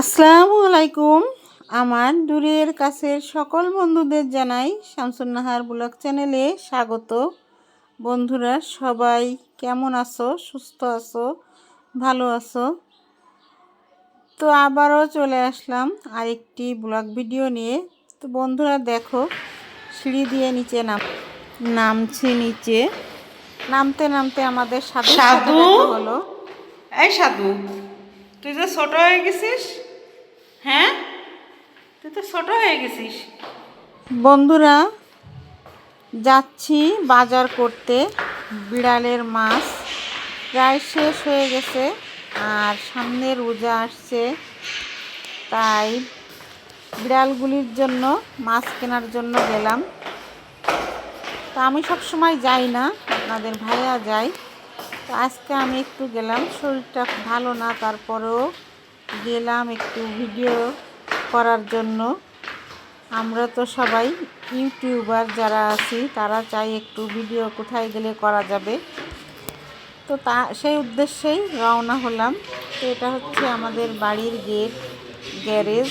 আসসালামু আলাইকুম। আমার দূরের কাছের সকল বন্ধুদের জানাই শামসুন্নাহার ব্লগ চ্যানেলে স্বাগত। বন্ধুরা সবাই কেমন আছো? সুস্থ আছো? ভালো আছো? তো আবারও চলে আসলাম আরেকটি ব্লগ ভিডিও নিয়ে। তো বন্ধুরা দেখো সিঁড়ি দিয়ে নিচে নাম নামছি নিচে। নামতে নামতে আমাদের সাধু সাধু? হলো এই সাধু তুই তো ছোট হয়ে গেছিস? হ্যাঁ? তুই তো ছোট হয়ে গেছিস। বন্ধুরা, যাচ্ছি বাজার করতে। বিড়ালের মাছ প্রায় শেষ হয়ে গেছে, আর সামনে রোজা আসছে। তাই বিড়ালগুলির জন্য, মাছ কেনার জন্য গেলাম। তা আমি সব সময় যাই না, আপনাদের ভাইয়া যায়। তো আজকে আমি একটু গেলাম, শরীরটা ভালো না, তারপরেও গেলাম একটু ভিডিও করার জন্য। আমরা তো সবাই ইউটিউবার যারা আছি, তারা চাই একটু ভিডিও কোথায় গেলে করা যাবে। তো তা, সেই উদ্দেশ্যেই রওনা হলাম। তো এটা হচ্ছে আমাদের বাড়ির গেট, গ্যারেজ।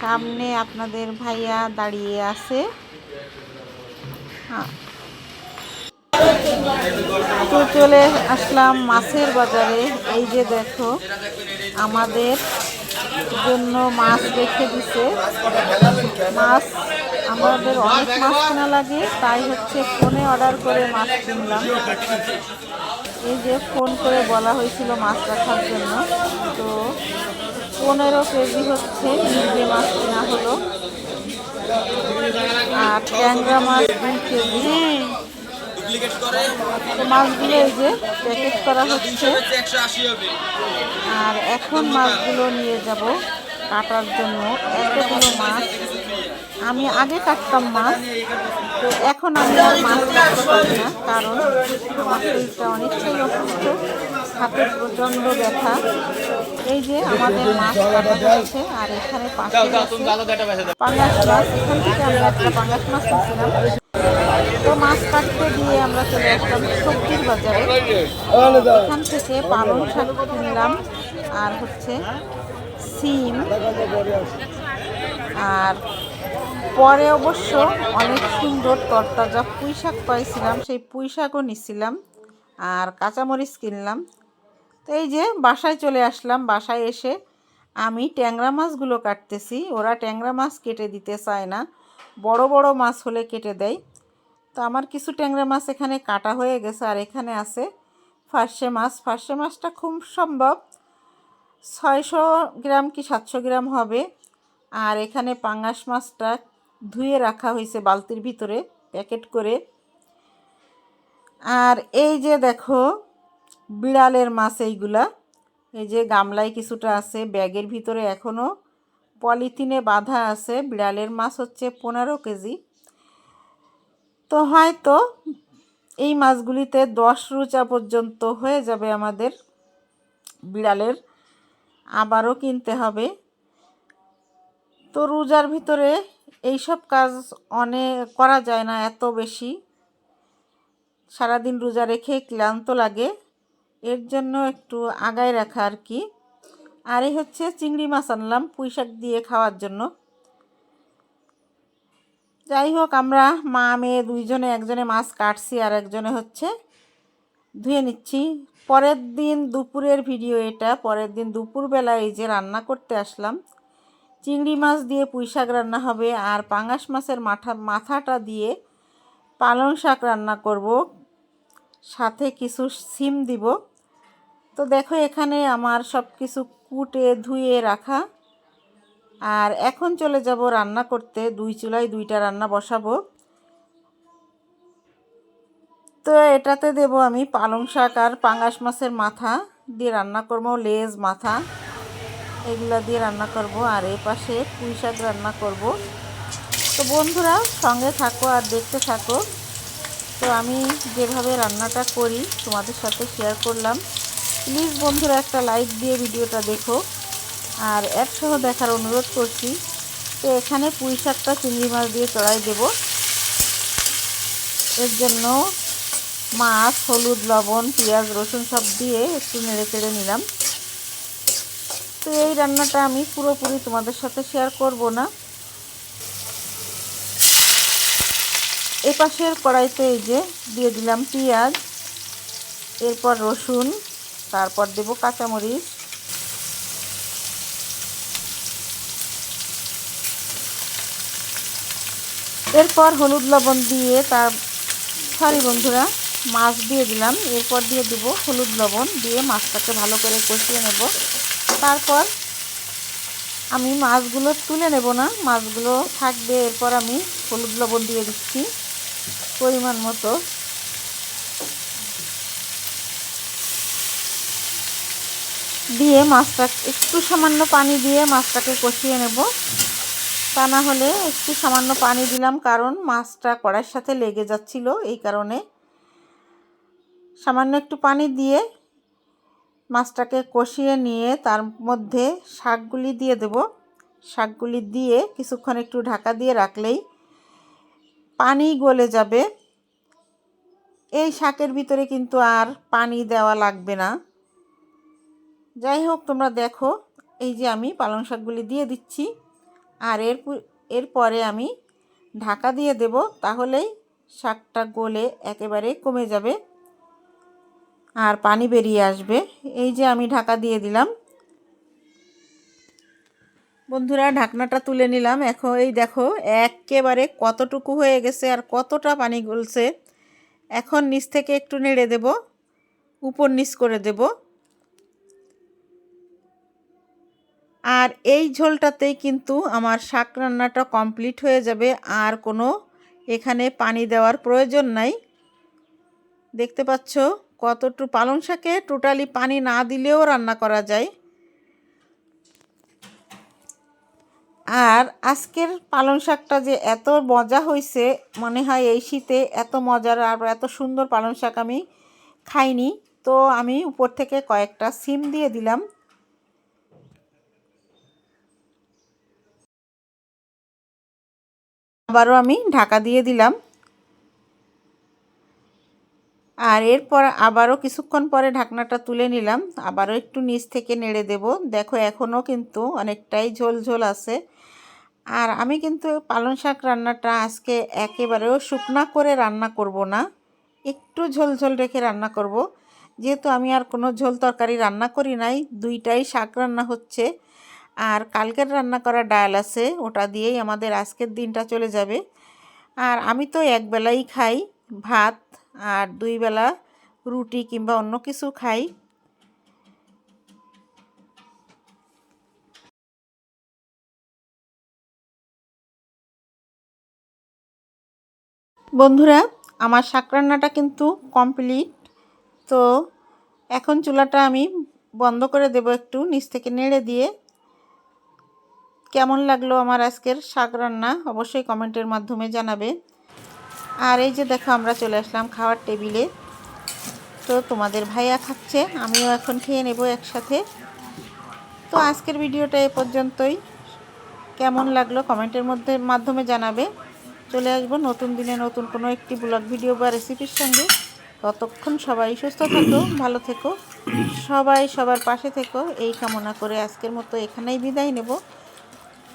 সামনে আপনাদের ভাইয়া দাঁড়িয়ে আছে। হ্যাঁ তো চলে আসলাম মাছের বাজারে। এই যে দেখো, আমাদের জন্য মাছ রেখে দিছে। মাছ, আমাদের অনেক মাছ কেনা লাগে, তাই হচ্ছে ফোনে অর্ডার করে মাছ কিনলাম। এই যে ফোন করে বলা হয়েছিল মাছ রাখার জন্য। তো পনেরো কেজি হচ্ছে, নিজে মাছ কেনা হলো। আর ট্যাংরা মাছ দুই কেজি। তো মাছগুলো এই যে প্যাকেট করা হচ্ছে। আর এখন মাছগুলো নিয়ে যাব কাটার জন্য। এতগুলো মাছ আমি আগে কাটতাম মাছ। তো এখন আমি আর মাছ কাটতে পারি না কারণ আমার শরীরটা অনেকটাই অসুস্থ। হাতের প্রচণ্ড ব্যথা। এই যে আমাদের মাছ কাটা হয়েছে আর এখানে পাশে পাঙ্গাস মাছ। এখান থেকে আমরা একটা পাঙ্গাস মাছ নিয়েছিলাম। তো মাছ কাটতে দিয়ে আমরা চলে আসলাম সবজির বাজারে। এখান থেকে পালং শাক কিনলাম আর হচ্ছে সিম। আর পরে অবশ্য অনেক সুন্দর তরতাজা পুঁই শাক পাইছিলাম সেই পুঁই শাকও নিছিলাম আর কাঁচামরিচ কিনলাম। তো এই যে বাসায় চলে আসলাম বাসায় এসে আমি ট্যাংরা মাছগুলো কাটতেছি। ওরা ট্যাংরা মাছ কেটে দিতে চায় না বড় বড় মাছ হলে কেটে দেয়। তো আমার কিছু ট্যাংরা মাছ এখানে কাটা হয়ে গেছে আর এখানে আছে ফার্সে মাছ। ফার্সে মাছটা খুব সম্ভব। ছয়শো গ্রাম কি সাতশো গ্রাম হবে। আর এখানে পাঙ্গাস মাছটা ধুয়ে রাখা হয়েছে বালতির ভিতরে প্যাকেট করে। আর এই যে দেখো বিড়ালের মাছ এইগুলা। এই যে গামলায় কিছুটা আছে, ব্যাগের ভিতরে এখনও পলিথিনে বাঁধা আছে। বিড়ালের মাছ হচ্ছে পনেরো কেজি। তো হয়তো এই মাছগুলিতে দশ রুচা পর্যন্ত হয়ে যাবে আমাদের বিড়ালের। আবারও কিনতে হবে। তো রোজার ভিতরে এইসব কাজ অনেক করা যায় না এত বেশি। সারাদিন রোজা রেখে ক্লান্ত লাগে। এর জন্য একটু আগায় রাখা আর কি। আর এই হচ্ছে চিংড়ি মাছ আনলাম পুঁই শাক দিয়ে খাওয়ার জন্য। যাই হোক, আমরা মা, মেয়ে দুইজনে, একজনে মাছ কাটছি আর একজনে হচ্ছে ধুয়ে নিচ্ছি। পরের দিন দুপুরের ভিডিও এটা। পরের দিন দুপুরবেলা এই যে রান্না করতে আসলাম, চিংড়ি মাছ দিয়ে পুঁই শাক রান্না হবে আর পাঙাশ মাছের মাথা, মাথাটা দিয়ে পালং শাক রান্না করব। সাথে কিছু সিম দিব। তো দেখো এখানে আমার সব কিছু কুটে ধুয়ে রাখা। আর এখন চলে যাব রান্না করতে। দুই চুলায় দুইটা রান্না বসাবো। তো এটাতে দেব আমি পালং শাক আর পাঙ্গাস মাছের মাথা দিয়ে রান্না করব, লেজ, মাথা। এগুলা দিয়ে রান্না করব আর এ পাশে পুঁই শাক রান্না করব। তো বন্ধুরা, সঙ্গে থাকো আর দেখতে থাকো। তো আমি যেভাবে রান্নাটা করি, তোমাদের সাথে শেয়ার করলাম। প্লিজ বন্ধুরা, একটা লাইক দিয়ে ভিডিওটা দেখো। আর একসহ দেখার অনুরোধ করছি, তো এখানে পুঁই শাকটা চিংড়ি মাছ দিয়ে চড়াই দেব। এর জন্য মাছ, হলুদ, লবণ, পেঁয়াজ, রসুন সব দিয়ে একটু নেড়ে চেড়ে নিলাম। তো এই রান্নাটা আমি পুরোপুরি তোমাদের সাথে শেয়ার করব না। এ পাশের কড়াইতে এই যে দিয়ে দিলাম পেঁয়াজ, এরপর রসুন, তারপর দেব কাঁচামরিচ এরপর হলুদ লবণ দিয়ে তার, সরি বন্ধুরা, মাছ দিয়ে দিলাম। এরপর দিয়ে দেব হলুদ লবণ দিয়ে মাছটাকে ভালো করে কষিয়ে নেব। তারপর আমি মাছগুলো তুলে নেব না, মাছগুলো থাকবে। এরপর আমি হলুদ লবণ দিয়ে দিচ্ছি পরিমাণ মতো। দিয়ে মাছটা একটু সামান্য পানি দিয়ে মাছটাকে কষিয়ে নেব। তা না হলে একটু সামান্য পানি দিলাম, কারণ মাছটা কড়াইয়ের সাথে লেগে যাচ্ছিল, এই কারণে সামান্য একটু পানি দিয়ে মাছটাকে কষিয়ে নিয়ে তার মধ্যে শাকগুলি দিয়ে দেব। শাকগুলি দিয়ে কিছুক্ষণ একটু ঢাকা দিয়ে রাখলেই পানি গলে যাবে। এই শাকের ভিতরে কিন্তু আর পানি দেওয়া লাগবে না। যাই হোক, তোমরা দেখো, এই যে আমি পালং শাকগুলি দিয়ে দিচ্ছি। আর এর এরপরে আমি ঢাকা দিয়ে দেব, তাহলেই শাকটা গলে একেবারে কমে যাবে আর পানি বেরিয়ে আসবে। এই যে আমি ঢাকা দিয়ে দিলাম। বন্ধুরা, ঢাকনাটা তুলে নিলাম। এখন এই দেখো, একেবারে কতটুকু হয়ে গেছে আর কতটা পানি গলছে। এখন নিচ থেকে একটু নেড়ে দেব, উপর নিচ করে দেব। আর এই ঝোলটাতেই কিন্তু আমার শাক রান্নাটা কমপ্লিট হয়ে যাবে। আর কোনো এখানে পানি দেওয়ার প্রয়োজন নাই। দেখতে পাচ্ছ কতটু পালং শাকে টোটালি পানি না দিলেও রান্না করা যায়। আর আজকের পালং শাকটা যে এত মজা হয়েছে মনে হয় এই শীতে এত মজার আর এত সুন্দর পালং শাক আমি খাইনি। তো আমি উপর থেকে কয়েকটা সিম দিয়ে দিলাম। আবারও আমি ঢাকা দিয়ে দিলাম। আর এরপর আবারও কিছুক্ষণ পরে ঢাকনাটা তুলে নিলাম। আবারও একটু নিচ থেকে নেড়ে দেব। দেখো, এখনও কিন্তু অনেকটাই ঝোল ঝোল আছে। আর আমি কিন্তু পালং শাক রান্নাটা আজকে একেবারেও শুকনা করে রান্না করব না। একটু ঝোল ঝোল রেখে রান্না করব। যেহেতু আমি আর কোনো ঝোল তরকারি রান্না করি নাই, দুইটাই শাক রান্না হচ্ছে। আর কালকের রান্না করা ডাল আছে, ওটা দিয়েই আমাদের আজকের দিনটা চলে যাবে। আর আমি তো একবেলাই খাই ভাত আর দুই বেলা রুটি কিংবা অন্য কিছু খাই। বন্ধুরা, আমার শাক রান্নাটা কিন্তু কমপ্লিট। তো এখন চুলাটা আমি বন্ধ করে দেব একটু, নিচ থেকে নেড়ে দিয়ে। কেমন লাগল আমার আজকের শাক রান্না? অবশ্যই কমেন্টের মাধ্যমে জানাবে। আর এই যে দেখো, আমরা চলে আসলাম খাওয়ার টেবিলে। তো তোমাদের ভাইয়া খাচ্ছে, আমিও এখন খেয়ে নেব একসাথে। তো আজকের ভিডিওটা এ পর্যন্তই। কেমন লাগল কমেন্টের মধ্যে, মাধ্যমে জানাবে। চলে আসব নতুন দিনে নতুন কোনো একটি ব্লগ, ভিডিও বা রেসিপির সঙ্গে। ততক্ষণ সবাই সুস্থ থাকো, ভালো থেকো। সবাই সবার পাশে থেকো। এই কামনা করে আজকের মতো এখানেই বিদায় নেব।